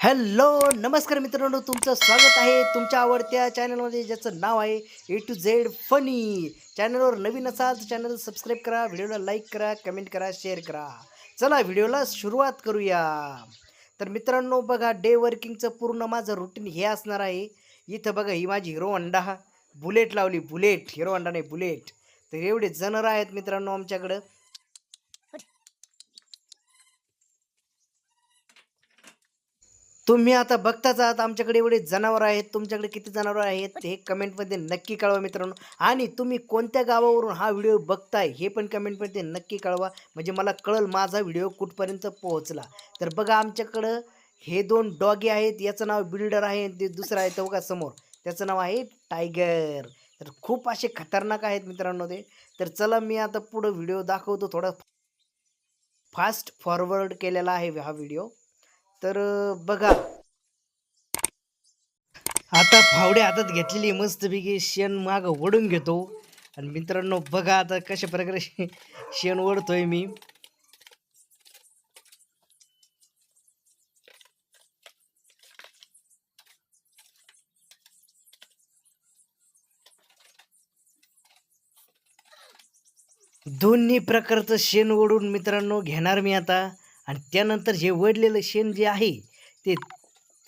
Hello नमस्कार मित्रांनो तुमचं स्वागत आहे तुमच्या आवडत्या चॅनलमध्ये ज्याचं नाव आहे ए टू झेड फनी चॅनलवर नवीन असाल तर चॅनल सबस्क्राईब करा व्हिडिओला लाईक करा कमेंट करा शेअर करा. चला व्हिडिओला सुरुवात करूया. तर मित्रांनो बघा डे वर्किंगचं पूर्ण माझं रुटीन हे असणार आहे. इथं बघा ही माझी हिरो अंडा. बुलेट लावली बुलेट. हिरो अंडा नाही बुलेट. तर एवढे जनर आहेत मित्रांनो आमच्याकडं. तुम्ही आता बघताच आहात आमच्याकडे एवढे जनावर आहेत तुमच्याकडे किती जनावर आहेत हे कमेंटमध्ये नक्की कळवा मित्रांनो. आणि तुम्ही कोणत्या गावावरून हा व्हिडिओ बघताय हे पण कमेंटमध्ये नक्की कळवा. म्हणजे मला कळल माझा व्हिडिओ कुठपर्यंत पोहोचला. तर बघा आमच्याकडं हे दोन डॉगी आहेत याचं नाव बिल्डर आहे ते दुसरं आहे तो बघा समोर. त्याचं नाव आहे टायगर. तर खूप असे खतरनाक आहेत मित्रांनो ते. तर चला मी आता पुढं व्हिडिओ दाखवतो थोडा फास्ट फॉरवर्ड केलेला आहे हा व्हिडिओ. तर बघा. आता फावडे हातात घेतलेली मस्तपैकी शेण माग ओढून घेतो. आणि मित्रांनो बघा आता कशा प्रकारे शे- शेण ओढतोय मी. दोन्ही प्रकारचं शेण ओढून मित्रांनो घेणार मी आता. आणि त्यानंतर हे वडलेलं शेण जे आहे ते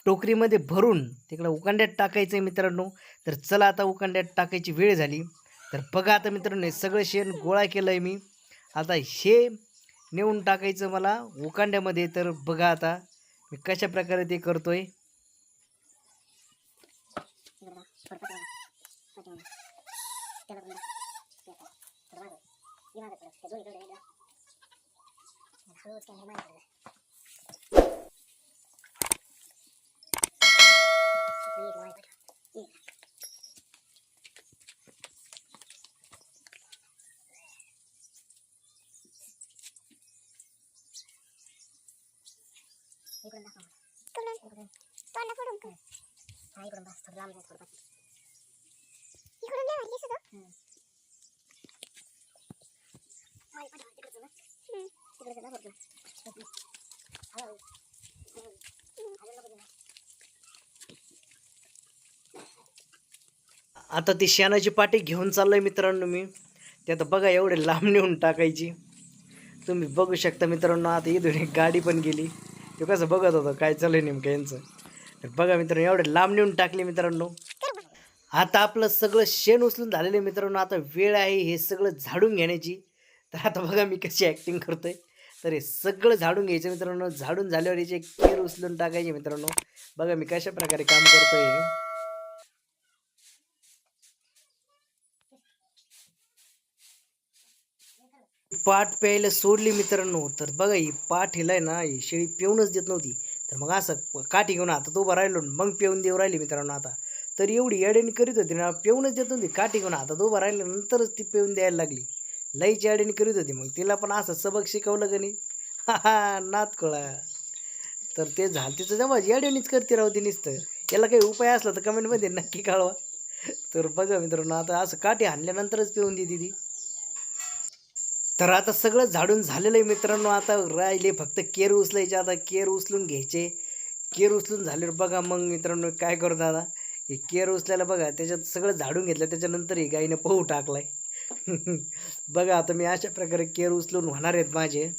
टोकरीमध्ये भरून तिकडं उकांड्यात टाकायचं आहे मित्रांनो. तर चला आता उकांड्यात टाकायची वेळ झाली. तर बघा आता मित्रांनो हे सगळं शेण गोळा केलं आहे मी. आता हे नेऊन टाकायचं मला उकांड्यामध्ये. तर बघा आता मी कशा प्रकारे ते Turun dah kamu. Turun. Turun. Tuan dah turun ke? Hai turun dah. Turun lama turun pas. Turun dia lagi sudah. Hmm. Hai pada dia kerja nak. Hmm. Dia kerja nak kerja. Hello. Hello. Hello. Hello. आता ती शेणाची पाटी घेऊन चाललोय मित्रांनो मी. ते आता बघा एवढे लांब नेऊन टाकायची. तुम्ही बघू शकता मित्रांनो आता इथून एक गाडी पण गेली. ते कसं बघत होतं काय चाललंय नेमकं यांचं. तर बघा मित्रांनो एवढे लांब नेऊन टाकले मित्रांनो. आता आपलं सगळं शेण उचलून झालेलं आहे मित्रांनो. आता वेळ आहे हे सगळं झाडून घेण्याची. तर आता बघा मी कशी ॲक्टिंग करतोय. तर हे सगळं झाडून घ्यायचं मित्रांनो. झाडून झाल्यावर याचे केर उचलून टाकायचे मित्रांनो. बघा मी कशा प्रकारे काम करतोय हे. पाठ प्यायला सोडली मित्रांनो तर बघा ही पाठ हिला आहे ना ही शेळी पिऊनच देत नव्हती. तर मग असं प- काठी घेऊन आता तो उभा राहिलो मग पिऊन देऊ राहिली मित्रांनो आता. तर एवढी येड्यानी करीत होती ना पिऊनच देत नव्हती. काठी घेऊन आता उभा राहिल्यानंतरच ती पिऊन द्यायला लागली. लईची येड्यानी करीत होती. मग तिला पण असं सबक शिकवलं का नाही? हा हा नात कळा तर ते झालं तिचं जेव्हा येड्यानीच करते राहू ती नुसतं. याला काही उपाय असला तर कमेंटमध्ये नक्की कळवा. तर बघा मित्रांनो आता असं काठी आणल्यानंतरच पिऊन देते ती. तर आता सगळं झाडून झालेलं आहे मित्रांनो. आता राहिले फक्त केर उचलायचे आता केर उचलून घ्यायचे. केर उचलून झाल्यावर बघा मग मित्रांनो काय करतो दादा. हे केर उचलायला बघा त्याच्यात सगळं झाडून घेतलं त्याच्यानंतर ही गाईनं पोहू टाकलाय. बघा आता मी अशा प्रकारे केर उचलून होणार आहेत माझे.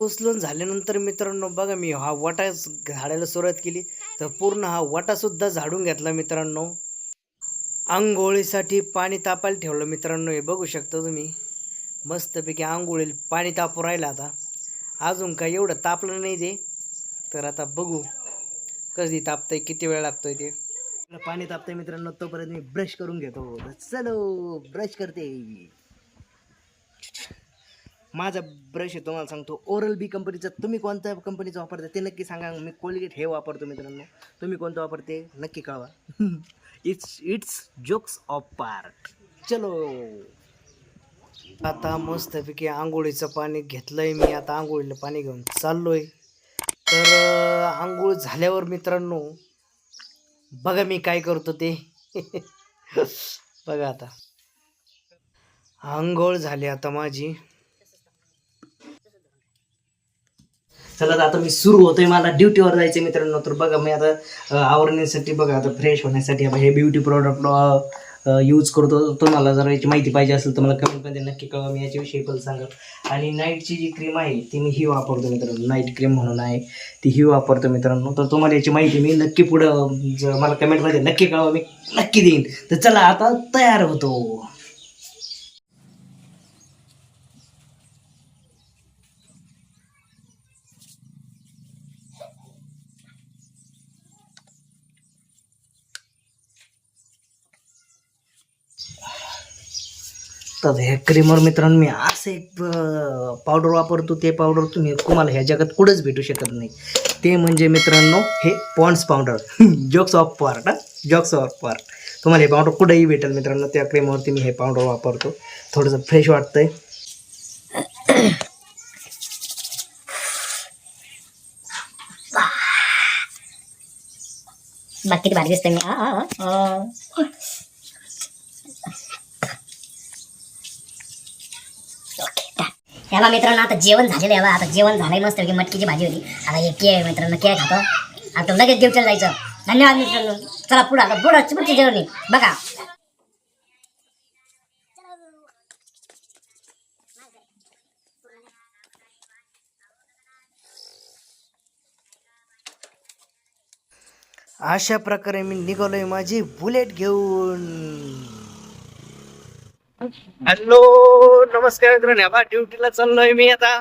उचलून झाल्यानंतर मित्रांनो बघा मी हा वाटा झाडायला सुरुवात केली. तर पूर्ण हा वाटा सुद्धा झाडून घेतला मित्रांनो. आंघोळीसाठी पाणी तापायला ठेवलं मित्रांनो हे बघू शकता तुम्ही. मस्तपैकी आंघोळीला पाणी तापू राहिलं आता. अजून काय एवढं तापलं नाही ते. तर आता बघू कधी तापतंय किती वेळ लागतोय ते. पाणी तापतंय मित्रांनो तोपर्यंत मी ब्रश करून घेतो. चलो ब्रश करते. माझा ब्रश आहे तुम्हाला सांगतो. ओरल बी कंपनीचा तुम्ही कोणत्या कंपनीचा वापरता ते नक्की सांगा. मी कोलगेट हे वापरतो मित्रांनो. तुम्ही कोणतं वापरते? नक्की कळवा. It's it's jokes off part चलो. आता मस्तपैकी आंघोळीचं पाणी घेतलंय मी. आता आंघोळीला पाणी घेऊन चाललोय. तर आंघोळ झाल्यावर मित्रांनो बघा मी काय करतो ते. बघा आता. आंघोळ झाली आता माझी. चला आता मी सुरू होतोय. मला ड्युटीवर जायचं मित्रांनो. तर बघा मी आता आवरण्यासाठी बघा आता फ्रेश होण्यासाठी आता हे ब्युटी प्रॉडक्ट यूज करतो. तुम्हाला जर याची माहिती पाहिजे असेल तर मला कमेंटमध्ये नक्की कळवा. मी याच्याविषयी पण सांगा आणि नाईटची जी क्रीम आहे ती मी ही वापरतो मित्रांनो. नाईट क्रीम म्हणून आहे ती ही वापरतो मित्रांनो. तर तुम्हाला याची माहिती मी नक्की पुढं जर मला कमेंटमध्ये नक्की कळवा. मी नक्की देईन. तर चला आता तयार होतो. तर ह्या क्रीमवर मित्रांनो मी असं एक पावडर वापरतो. ते पावडर तुम्ही तुम्हाला ह्या जगात कुठंच भेटू शकत नाही. ते म्हणजे मित्रांनो हे Pond's powder jocks of part हा? जॉक्स ऑफ पार्ट तुम्हाला हे पावडर कुठंही भेटेल मित्रांनो त्या क्रीमवरती मी हे पावडर वापरतो. थोडंसं फ्रेश वाटतंय. बाकी भारी दिसतोय मी. Done. हे बा मित्रांनो आता जेवण झालेलं आहे बा. आता जेवण झालंय मस्त की मटकीची भाजी होती. आता हे केळ मित्रांनो केळ खातो. आता लगेच ड्युटीला जायचं. धन्यवाद मित्रांनो. चला पुढं आता पुढं पुढची जेवणी बघा. अशा प्रकारे मी निघालोय माझी बुलेट घेऊन. हॅलो नमस्कार मित्रांनो बा ड्युटीला चाललोय मी आता.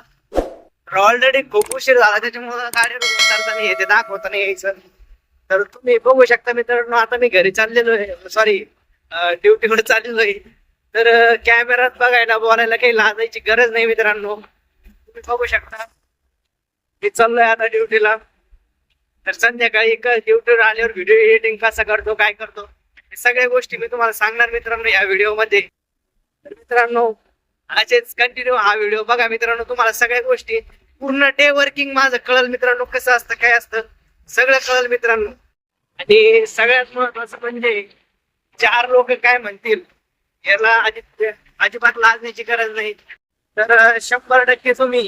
ऑलरेडी खूप उशीर झाला त्याच्यामुळे गाडीवर उतरताना येते दाखवताना यायचं. तर तुम्ही बघू शकता मित्रांनो आता मी घरी चाललेलो आहे. सॉरी ड्युटीकडे चाललेलो आहे. तर कॅमेरात बघायला बोलायला काही लाजायची गरज नाही मित्रांनो. तुम्ही बघू शकता. मी चाललोय आता ड्युटीला. तर संध्याकाळी ड्युटीवर आल्यावर व्हिडिओ एडिटिंग कसा करतो काय करतो हे सगळ्या गोष्टी मी तुम्हाला सांगणार मित्रांनो या व्हिडिओमध्ये. मित्रांनो असेच कंटिन्यू हा व्हिडिओ बघा मित्रांनो तुम्हाला सगळ्या गोष्टी पूर्ण डे वर्किंग माझं कळल मित्रांनो कसं असतं काय असतं सगळं कळल मित्रांनो. आणि सगळ्यात महत्वाचं म्हणजे चार लोक काय म्हणतील याला अजित अजिबात लाजण्याची गरज नाही. तर शंभर टक्के तुम्ही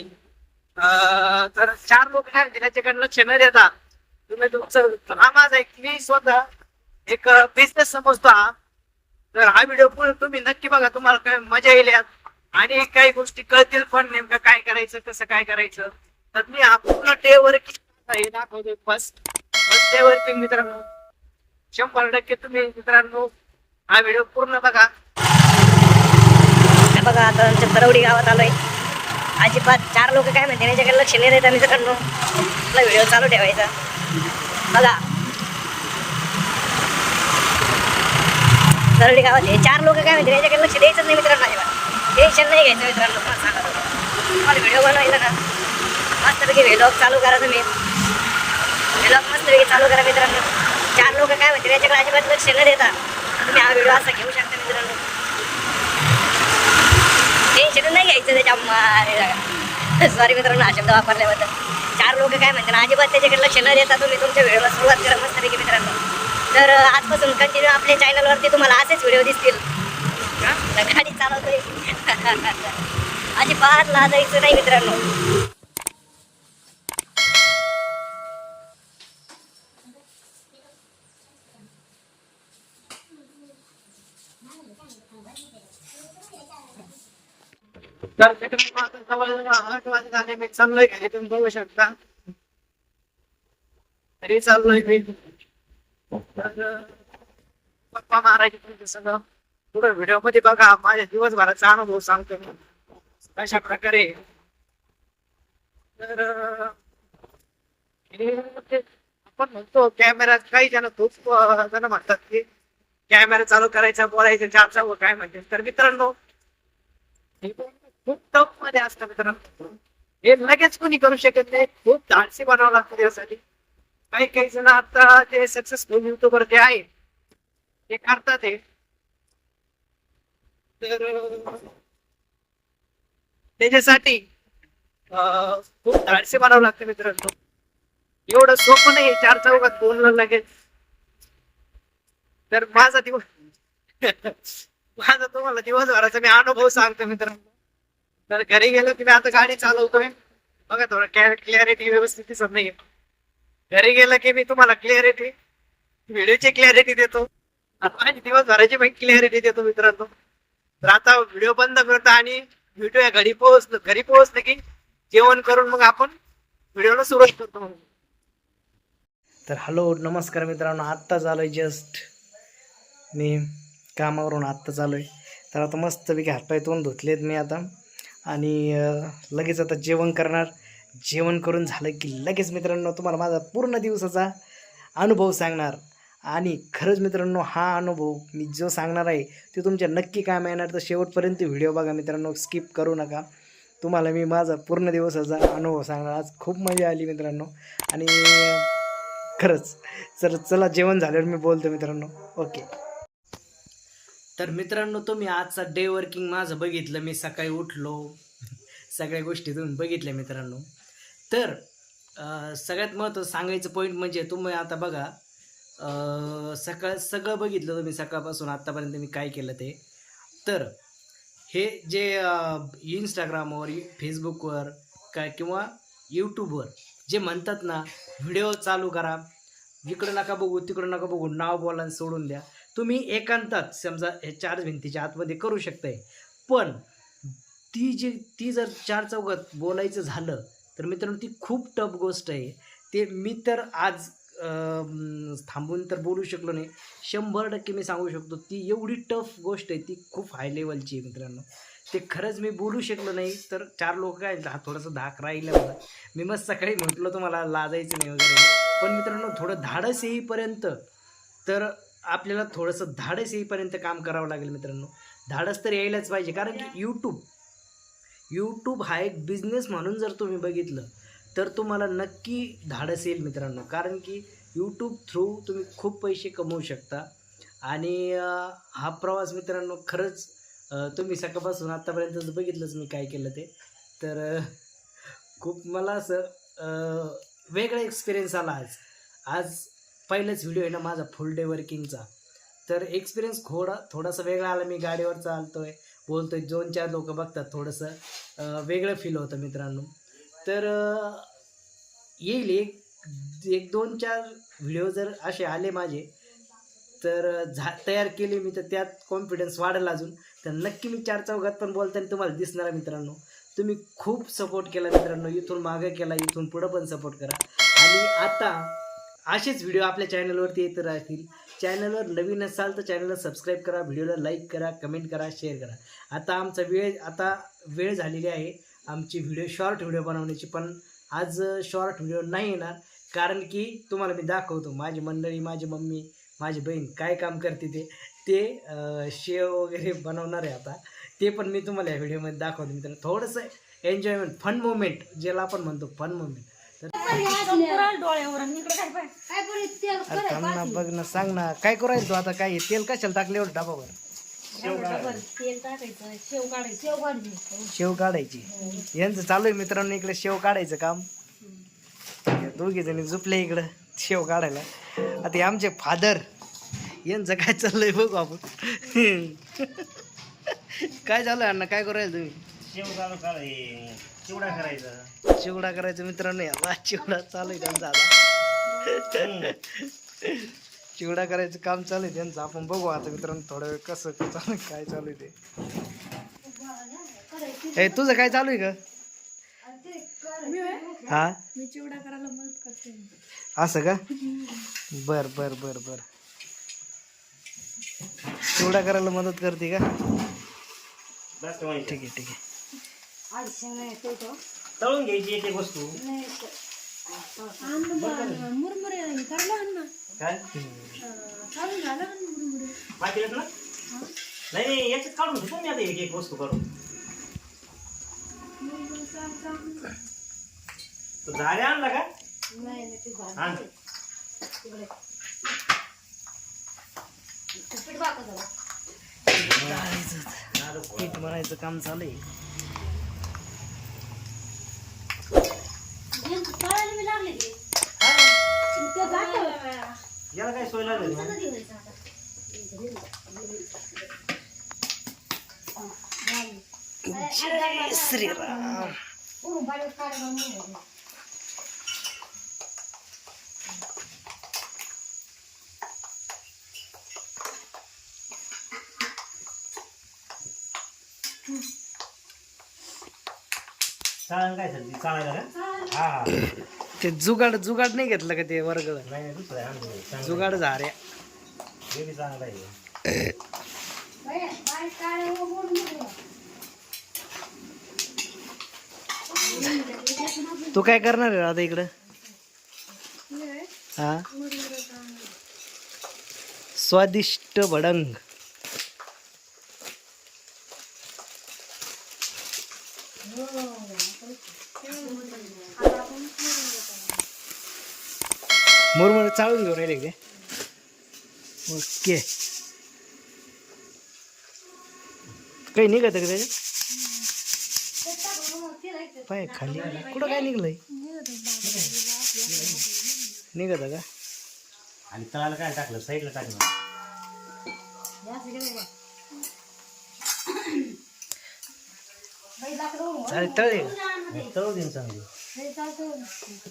तर चार लोक काय म्हणतील याच्याकडे लक्ष न देता तुम्ही तुमचं हा माझा एक मी स्वतः एक बिझनेस समजतो हा. तर हा व्हिडिओ पुढे तुम्ही नक्की बघा तुम्हाला काय मजा येईल आणि काही गोष्टी कळतील पण नेमकं काय करायचं कसं काय करायचं. तर मी हा पूर्ण डे वर्किंग हे दाखवतोय फर्स्ट फर्स्ट डे वर्किंग मित्रांनो शंभर टक्के तुम्ही मित्रांनो हा व्हिडिओ पूर्ण बघा. बघा आता आमच्या परवडी गावात आलोय. अजिबात चार लोक काय म्हणते याच्याकडे लक्ष नाही देत मित्रांनो. आपला व्हिडिओ चालू ठेवायचा. बघा. सरळी गावात हे चार लोक काय म्हणते याच्याकडे लक्ष द्यायचं नाही मित्रांनो टेन्शन नाही घ्यायचं मित्रांनो तुम्हाला सांगा तुम्हाला व्हिडिओ बनवायचा ना? मस्तपैकी व्हिलॉग चालू करा तुम्ही. व्हिलॉग मस्तपैकी चालू करा मित्रांनो. चार लोक काय म्हणते याच्याकडे अजिबात लक्ष न देता तुम्ही हा व्हिडिओ असा घेऊ शकता मित्रांनो. टेन्शन नाही घ्यायचं त्याच्या मारे सॉरी मित्रांनो हा शब्द वापरल्याबद्दल. चार लोक काय म्हणतात अजिबात त्याच्याकडे लक्ष न देता तुम्ही तुमच्या व्हिडिओला सुरुवात करा मस्तपैकी मित्रांनो. तर अं, आजपासून कंटिन्यू आपल्या चॅनलवरती तुम्हाला असेच व्हिडिओ दिसतील. हा? तर गाडी चालवतोय. अजिबात लाजायचं नाही मित्रांनो. तर आठ वाजले झाले मी चाललोय घरी. तुम्ही बघू शकता. तरी चाललोय मी. पप्पा मारायचे तुमचं सगळं पुढे व्हिडिओमध्ये बघा माझ्या दिवसभराचा अनुभव सांगतो. मी कशा प्रकारे. तर हे आपण म्हणतो कॅमेरा काही जण खूप जण म्हणतात की कॅमेरा चालू करायचा बोलायचं चारचा व काय म्हणते तर मित्रांनो हे खूप टफमध्ये असतं मित्रांनो. हे लगेच कोणी करू शकत नाही. खूप धाडसी बनावं लागतं त्यासाठी काही काही जण आता जे सक्सेसफुल युट्यूबर जे आहे. ते करतात हे तर त्याच्यासाठी खूप धाडसे बनावं लागतं मित्रांनो. एवढं सोपं नाही चार चौकात बोलणं लागेल तर माझा दिवस माझा तुम्हाला दिवसभराचा मी अनुभव सांगतो मित्रांनो. तर घरी गेलो की मी आता गाडी चालवतोय. बघा थोडं क्लॅरिटी व्यवस्थित दिसत नाहीये. घरी गेलं की मी तुम्हाला क्लिअरिटी व्हिडिओची क्लिअरिटी देतो. आता दिवस दिवसभराची पण क्लिअरिटी देतो मित्रांनो. तर आता व्हिडिओ बंद करतो आणि व्हिडिओ या घरी पोहोचलो. घरी पोहोचलं की जेवण करून मग आपण व्हिडिओला सुरुवात करतो तर हॅलो नमस्कार मित्रांनो. आत्ता झालोय जस्ट मी कामावरून आत्ताच आलोय तर आता मस्तपैकी हातपाय तोंड धुतलेत मी आता. आणि लगेच आता जेवण करणार. जेवण करून झालं की लगेच मित्रांनो तुम्हाला माझा पूर्ण दिवसाचा अनुभव सांगणार. आणि खरंच मित्रांनो हा अनुभव मी जो सांगणार आहे ते तुमच्या नक्की काम येणार. तर शेवटपर्यंत व्हिडिओ बघा मित्रांनो स्किप करू नका. तुम्हाला मी माझा पूर्ण दिवसाचा अनुभव सांगणार. आज खूप मजा आली मित्रांनो. आणि खरंच चल चला जेवण झाल्यावर मी बोलतो मित्रांनो. ओके. तर मित्रांनो तुम्ही आजचा डे वर्किंग माझं बघितलं. मी सकाळी उठलो. सगळ्या गोष्टी तुम्ही बघितल्या मित्रांनो. तर सगळ्यात महत्त्वाचं सांगायचं पॉईंट म्हणजे तुम्ही आता बघा सकाळ सगळं बघितलं तुम्ही सकाळपासून आत्तापर्यंत मी काय केलं ते. तर हे जे इंस्टाग्रामवर फेसबुकवर काय किंवा यूट्यूबवर जे म्हणतात ना व्हिडिओ चालू करा इकडं नका बघू तिकडं नका बघू नाव बोला सोडून द्या. तुम्ही एकांतात समजा हे चार भिंतीच्या आतमध्ये करू शकताय. पण ती जी ती जर चार चौकात बोलायचं झालं तर मित्रांनो ती खूप टफ गोष्ट आहे. ते मी तर आज थांबून तर बोलू शकलो नाही. शंभर टक्के मी सांगू शकतो ती एवढी टफ गोष्ट आहे ती खूप हाय लेवलची आहे मित्रांनो. ते खरंच मी बोलू शकलो नाही तर चार लोक काय हा थोडंसं धाक राहिलं मला. मी मस्त सकाळी म्हटलं तुम्हाला लाजायचं नाही वगैरे. पण मित्रांनो थोडं धाडस येईपर्यंत तर आपल्याला थोडंसं धाडस येईपर्यंत काम करावं लागेल मित्रांनो. धाडस तर यायलाच पाहिजे कारण की यूट्यूब यूट्यूब हा एक बिझनेस म्हणून जर तुम्ही बघितलं तर तुम्हाला नक्की धाडस येईल मित्रांनो. कारण की यूट्यूब थ्रू तुम्ही खूप पैसे कमवू शकता. आणि हा प्रवास मित्रांनो खरंच तुम्ही सकाळपासून आत्तापर्यंत बघितलंच मी काय केलं ते. तर खूप मला असं वेगळा एक्सपिरियन्स आला आज. आज पहिलाच व्हिडिओ आहे ना माझा फुल डे वर्किंगचा तर एक्सपिरियन्स थोडा थोडासा वेगळा आला मी गाडीवर चालतो आहे बोलतोय दोन चार लोक बघतात थोडंसं. वेगळं फील होतं मित्रांनो. तर येईल एक एक दोन चार व्हिडिओ जर असे आले माझे तर झा तयार केले मी तर त्यात कॉन्फिडन्स वाढेल अजून. तर नक्की मी चार चौघात पण बोलताना तुम्हाला दिसणार आहे मित्रांनो. तुम्ही खूप सपोर्ट केला मित्रांनो इथून मागं केला इथून पुढं पण सपोर्ट करा. आणि आता असेच व्हिडिओ आपल्या चॅनलवरती येत राहतील. चॅनलवर नवीन असाल तर चॅनलला सबस्क्राईब करा व्हिडिओला लाईक करा कमेंट करा शेअर करा. आता आमचा वेळ आता वेळ झालेली आहे आमची व्हिडिओ शॉर्ट व्हिडिओ बनवण्याची पण आज शॉर्ट व्हिडिओ नाही येणार. कारण की तुम्हाला मी दाखवतो माझी मंडळी माझी मम्मी माझी बहीण काय काम करते ते ते शेव वगैरे बनवणार आहे आता. ते पण मी तुम्हाला या व्हिडिओमध्ये दाखवतो मित्रांनो. थोडंसं एन्जॉयमेंट फन मोमेंट ज्याला आपण म्हणतो फन मोमेंट अरे थांब ना बघ ना सांग ना काय करायचं तू आता? काय हे तेल कशाला टाकले एवढं डबावर शेव काढायची. यांचं चालू आहे मित्रांनो इकडे शेव काढायचं काम. दोघी जणी झुपले इकडं शेव काढायला. आता हे आमचे फादर यांचं काय चाललंय बघू आपण. काय चालू आहे अण्णा काय करायला तुम्ही? चिवडा करायचा. चिवडा करायचं मित्रांनो या चिवडा चालू आहे त्यांचा आता. चिवडा करायचं काम चालू आहे त्यांचं. आपण बघू आता मित्रांनो थोडा वेळ कसं चालू आहे, काय चालू आहे ते. तुझं काय चालू आहे का हा? मी चिवडा करायला मदत करते. असं का? बर बर बर बर. चिवडा करायला मदत करते का? जास्त माहिती ठीक आहे. ठीक आहे तळून घ्यायची एक एक वस्तू. मुरमुरे करला अण्णा काय? चालू झालं ना मुरमुरे. बाकी ना नाही नाही याच्यात काढून घेतो मी आता एक एक वस्तू काढून तो झाडे आणला का? आण. पीठ बनायचं काम चालू आहे. तळायला मी लागले की. हा, त्याला काय सोय लागली? जय श्रीराम. चालन काय चालायला का? हा. ते जुगाड जुगाड नाही घेतलं का ते वर्ग? जुगाड झाऱ्या तू काय करणार आहे आता इकडं? हा? स्वादिष्ट भडंग. मुरमुर चाळून घेऊन राहिले ते? ओके. काही निघत का त्याच्यात? पाय खाली. कुठं काय निघलंय? निघत का? आणि तळाला काय टाकलं? साईडला टाकलं. तळे. तळू देईन चांगली.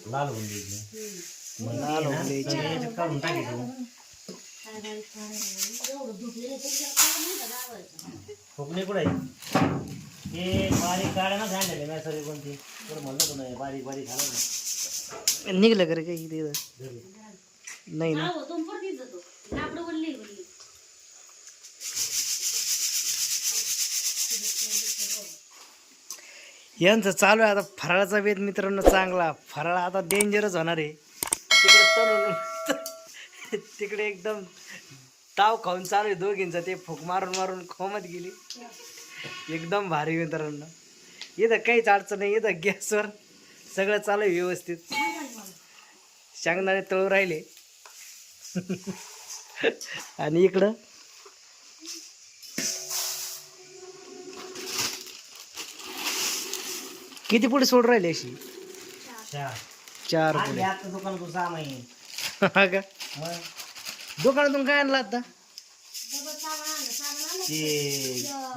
लाल होऊन ते काढून टाकायचं फुकणे कुठे हे बारीक गाड्या ना झालेले नाही सगळे कोणती. बरं म्हणलं होतं नाही बारीक बारीक झालं ना निघलं का रे काही तिथं नाही ना. यांचं चालू आहे आता फराळाचा वेध मित्रांनो चांगला. फराळ आता डेंजरच होणार आहे. तिकडे तरुण तिकडे एकदम ताव खाऊन चालू आहे दोघींचा ते फुक मारून मारून खोमत गेली. एकदम भारी मित्रांनो. इथं काहीच अडचण नाही इथं गॅसवर सगळं चालू आहे व्यवस्थित. शेंगदाणे तळू राहिले. आणि इकडं किती पुढे सोड राहिले अशी? चहा चार पुढे. आता दुकानातून सामाई हा का? मग दुकानातून काय आणलं आता? ते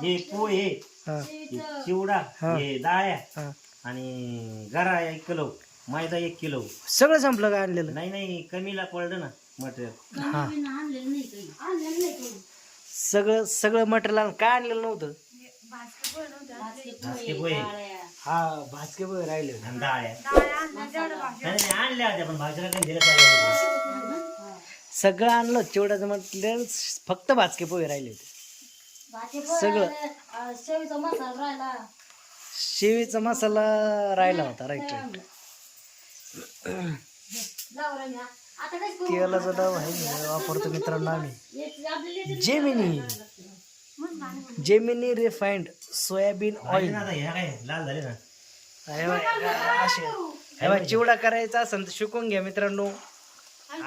हे पोहे. हा हे. चिवडा. हा. हे. डाळ्या हा. आणि गरा एक किलो मैदा एक किलो. सगळं संपलं काय आणलेलं? नाही नाही कमीला पडलं ना मटेरियल. हा. सगळं सगळं मटेरियल काय आणलेलं नव्हतं? भाजके पोहे हा भाजके बघ राहिले. आणि डाळ्या नाही नाही, आणल्या होत्या पण भाजीला काही दिलं पाहिजे सगळं आणलं चिवड्याचं म्हटलं फक्त भाजके पोहे राहिले होते. सगळं. शेवीचा मसाला राहिला. होता राईट राईट. तेलाचा डाव आहे ना, वापरतो मित्रांनो आम्ही. Gemini. Gemini refined soybean oil असे हे चिवडा करायचा असेल तर शिकून घ्या मित्रांनो.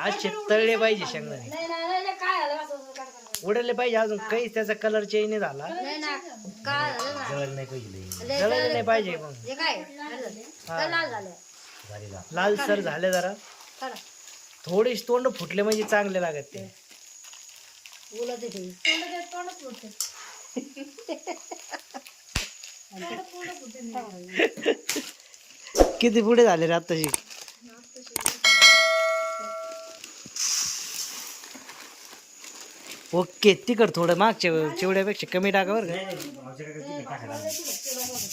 असे तळले पाहिजे शेंगदाणे. उडले पाहिजे अजून. काही त्याचा कलर चेंज नाही झाला. जळलं नाही पाहिजे. जळले नाही पाहिजे मग. भारी लाल लाल सर झाले जरा. थोडे तोंड फुटले म्हणजे चांगले लागत ते. किती पुढे झाले रे आत्ताशी? ओके तिकड थोडं मागच्या चिवड्यापेक्षा कमी टाका बरं का.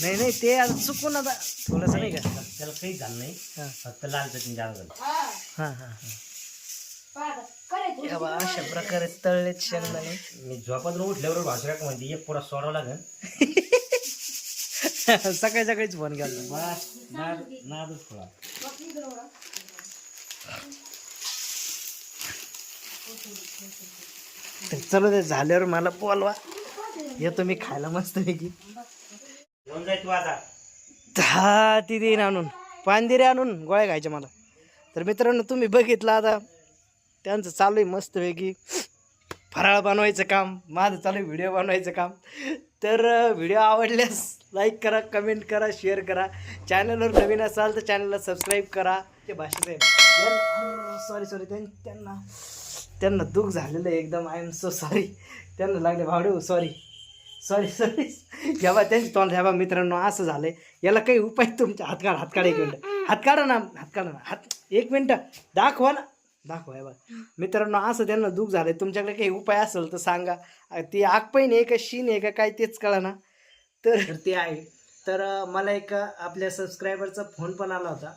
नाही नाही काही ते आता चुकून आता थोडंसं नाही का? त्याला काहीच झालं नाही. हा. फक्त लाल चटणी जास्त झाली. हा हा हा. बा, अशा प्रकारे तळलेत शेंगदाणे. मी झोपातून उठल्यावर भाजीला म्हणते एक पुरा सोडावं लागेल सकाळी सकाळीच फोन केला. बस नाद नादच थोडा तर चलो ते झाल्यावर मला बोलवा. येतो मी खायला मस्त पैकी घेऊन जाय तू आता. हा ती देईन आणून. पानदिरे आणून गोळ्या खायच्या मला. तर मित्रांनो तुम्ही बघितलं आता त्यांचं चालू आहे मस्तपैकी. फराळ बनवायचं काम माझं चालू आहे व्हिडिओ बनवायचं काम. तर व्हिडिओ आवडल्यास लाईक करा कमेंट करा शेअर करा. चॅनलवर नवीन असाल तर चॅनलला सबस्क्राईब करा. ते भाषेत आहे. सॉरी सॉरी त्यांना त्यांना दुःख झालेलं आहे एकदम. आय एम सो सॉरी त्यांना लागले भावडे. सॉरी सॉरी सॉरी ह्या बा त्यांची तोंड ह्या बा मित्रांनो असं झालंय याला काही उपाय तुमच्या हातकाड हातकाड एक मिनटं. हात ना हातकाड ना. हात एक मिनटं. दाखवा ना. दाखवा हे मित्रांनो असं त्यांना दुःख झालंय. तुमच्याकडे काही उपाय असेल तर सांगा. ती आगपैन आहे का शीन आहे का काय तेच कळा ना तर ते आहे. तर मला एक आपल्या सबस्क्रायबरचा फोन पण आला होता.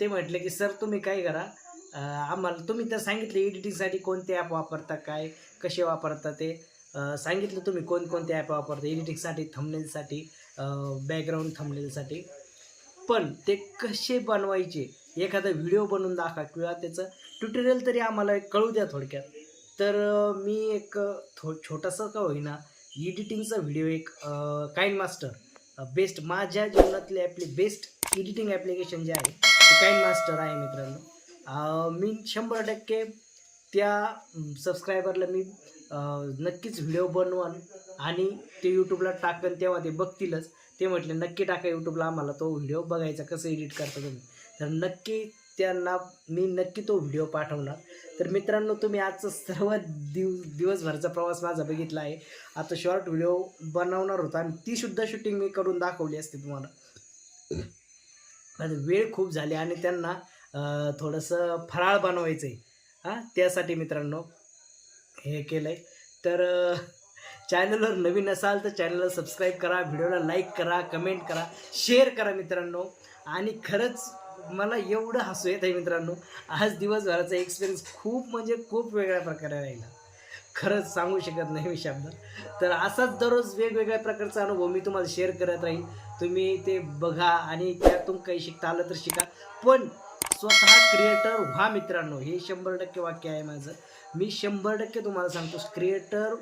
ते म्हटले की सर तुम्ही काय करा? आम्हाला तुम्ही तर सांगितले एडिटिंगसाठी कोणते ॲप वापरता काय कसे वापरता ते. सांगितलं तुम्ही कोणकोणते ॲप वापरता एडिटिंगसाठी थंबनेलसाठी बॅकग्राऊंड थंबनेलसाठी पण ते कसे बनवायचे? एखादा व्हिडिओ बनवून दाखवा किंवा त्याचं ट्युटोरियल तरी आम्हाला कळू द्या थोडक्यात. तर मी एक थो छोटासा का होईना एडिटिंगचा व्हिडिओ एक काइन मास्टर बेस्ट माझ्या जीवनातले आपले बेस्ट एडिटिंग ॲप्लिकेशन जे आहे ते काइन मास्टर आहे मित्रांनो. मी शंभर टक्के त्या सबस्क्रायबरला मी नक्कीच व्हिडिओ बनवन आणि ते यूट्यूबला टाकन तेव्हा ते बघतीलच. ते म्हटले नक्की टाका यूट्यूबला आम्हाला तो व्हिडिओ बघायचा कसं एडिट करता तुम्ही. तर नक्की त्यांना मी नक्की तो व्हिडिओ पाठवणार. तर मित्रांनो तुम्ही आजचा सर्व दिव दिवसभरचा प्रवास माझा बघितला आहे. आता शॉर्ट व्हिडिओ बनवणार होता आणि तीसुद्धा शूटिंग मी करून दाखवली असते तुम्हाला. पण वेळ खूप झाली आणि त्यांना थोडंसं फराळ बनवायचं आहे हां त्यासाठी मित्रांनो हे केलं आहे तर चॅनलवर नवीन असाल तर चॅनलला सबस्क्राईब करा व्हिडिओला लाईक करा कमेंट करा शेअर करा मित्रांनो. आणि खरंच मला एवढं हसू येत आहे मित्रांनो. आज दिवसभराचा एक्सपिरियन्स खूप म्हणजे खूप वेगळ्या प्रकारे राहिला. खरंच सांगू शकत नाही मी शब्द. तर असाच दररोज वेगवेगळ्या प्रकारचा अनुभव मी तुम्हाला शेअर करत राहील तुम्ही ते बघा आणि त्यातून काही शिकता आलं तर शिका. पण स्वतः क्रिएटर व्हा मित्रांनो. हे शंभर टक्के वाक्य आहे माझं. मी शंभर टक्के तुम्हाला सांगतो क्रिएटर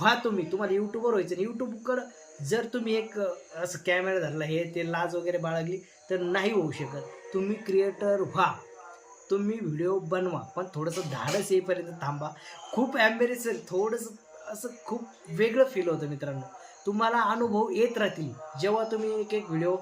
व्हा तुम्ही. तुम्हाला यूट्यूबवर व्हायचं आणि यूट्यूबकडं जर तुम्ही एक असं कॅमेरा धरला हे ते लाज वगैरे बाळगली तर नाही होऊ शकत. तुम्ही क्रिएटर व्हा. तुम्ही व्हिडिओ बनवा. पण थोडंसं धाडस येईपर्यंत थांबा. खूप ॲम्बेरेसन थोडंसं असं खूप वेगळं फील होतं मित्रांनो. तुम्हाला अनुभव येत राहतील. जेव्हा तुम्ही एक एक व्हिडिओ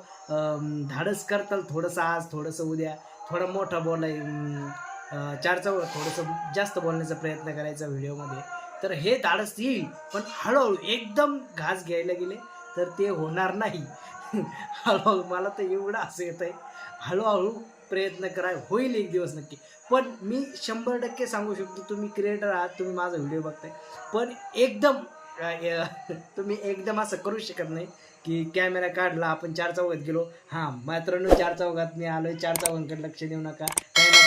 धाडस करताल थोडंसं आज थोडंसं उद्या थोडा मोठा बोलाय अं, चार थोडंसं जास्त बोलण्याचा प्रयत्न करायचा व्हिडिओमध्ये तर हे धाडस येईल पण हळूहळू एकदम घास घ्यायला गेले तर ते होणार नाही. हळूहळू मला तर एवढं असं येत आहे हळूहळू प्रयत्न कराय होईल एक दिवस नक्की. पण मी शंभर टक्के सांगू शकतो तुम्ही क्रिएटर आहात तुम्ही माझा व्हिडिओ बघताय. पण एकदम तुम्ही एकदम असं करू शकत नाही की कॅमेरा काढला आपण चार चौघात गेलो. हां मात्र चार चौघात मी आलो चार चौघांकडे लक्ष देऊ नका.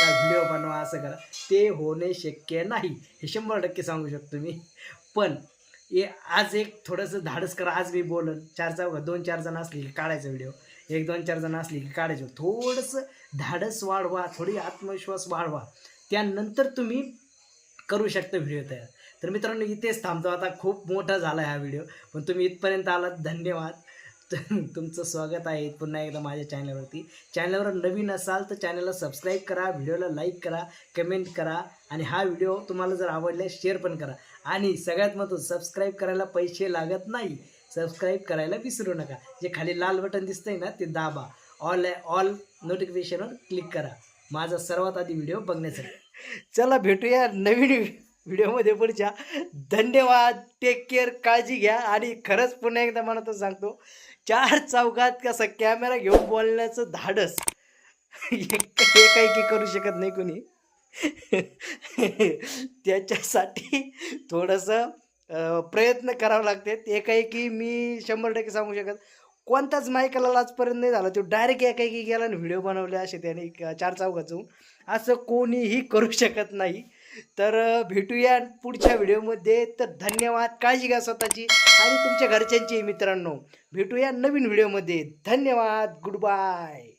करा व्हिडिओ बनवा असं करा. ते होणे शक्य नाही. हे शंभर टक्के सांगू शकतो मी. पण ए आज एक थोडंसं धाडस करा. आज मी बोलन. चार चौघात दोन चार जण असली की काढायचा व्हिडिओ एक दोन चार जण असली की काढायचं थोडंसं धाडस वाढवा. थोडी आत्मविश्वास वाढवा. त्यानंतर तुम्ही करू शकता व्हिडिओ तयार. तर मित्रांनो इथेच थांबतो. आता खूप मोठा झाला हा व्हिडिओ पण तुम्ही इथपर्यंत आलात. धन्यवाद. तुमचं स्वागत आहे पुन्हा एकदा माझ्या चॅनलवरती. चॅनलवर नवीन असाल तर चॅनलला सबस्क्राईब करा व्हिडिओला लाईक करा कमेंट करा आणि हा व्हिडिओ तुम्हाला जर आवडला शेअर पण करा. आणि सगळ्यात महत्त्व सबस्क्राईब करायला पैसे लागत नाही. सबस्क्राईब करायला विसरू नका. जे खाली लाल बटन दिसतंय ना ते दाबा. ऑल ऑल नोटिफिकेशनवर क्लिक करा. माझा सर्वात आधी व्हिडिओ बघण्यासाठी. चला भेटूया नवीन व्हिडिओमध्ये पुढच्या धन्यवाद टेक केअर काळजी घ्या आणि खरंच पुन्हा एकदा म्हणत सांगतो चार चौकात कसं कॅमेरा घेऊन बोलण्याचं धाडस. एक एकाएकी करू शकत नाही कोणी. त्याच्यासाठी थोडंसं प्रयत्न करावं लागते. एकाएकी मी शंभर टक्के सांगू शकत कोणताच मायकला आजपर्यंत नाही झाला. तो डायरेक्ट एकाएकी गेला आणि व्हिडिओ बनवले असे त्याने चार चौकात जाऊन असं कोणीही करू शकत नाही. तर भेटूया पुढच्या व्हिडिओमध्ये. तर धन्यवाद. काळजी घ्या स्वतःची आणि तुमच्या घरच्यांची मित्रांनो. भेटूया नवीन व्हिडिओमध्ये. धन्यवाद. Good bye